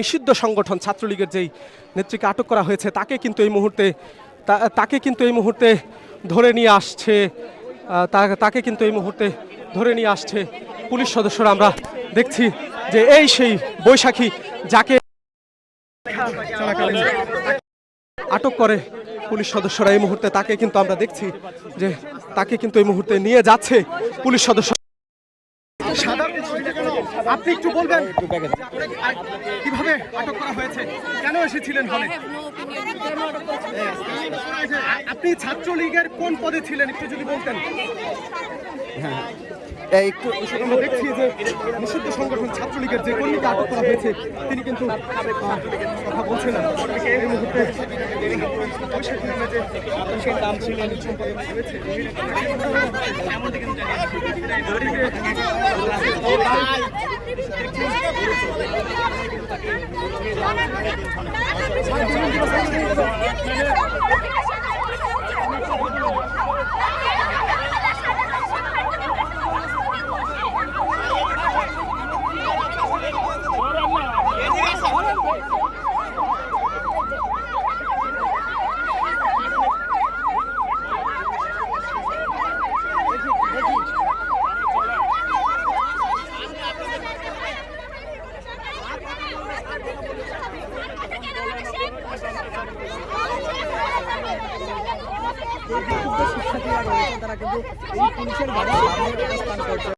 নিষিদ্ধ সংগঠন ছাত্রলীগের যেই নেত্রীকে আটক করা হয়েছে, তাকে কিন্তু এই মুহূর্তে তাকে কিন্তু এই মুহূর্তে ধরে নিয়ে আসছে তাকে কিন্তু এই মুহূর্তে ধরে নিয়ে আসছে পুলিশ সদস্যরা। আমরা দেখছি যে এই সেই বৈশাখী যাকে আটক করে পুলিশ সদস্যরা এই মুহূর্তে, তাকে কিন্তু আমরা দেখছি যে তাকে কিন্তু এই মুহূর্তে নিয়ে যাচ্ছে পুলিশ সদস্য। আপনি একটু বলবেন কীভাবে আটক করা হয়েছে? কেন এসেছিলেন হলে আপনি ছাত্রলীগের কোন পদে ছিলেন? একটু যদি বলতেন। একটু আমরা দেখছি যে নিষিদ্ধ সংগঠন ছাত্রলীগের যে কর্মীকে আটক করা হয়েছে তিনি কিন্তু কথা বলছেন না। এই মুহূর্তে নামে ছিল সম্পাদক হয়েছে তারা কিন্তু এই পুলিশের গাড়ি স্থান করছে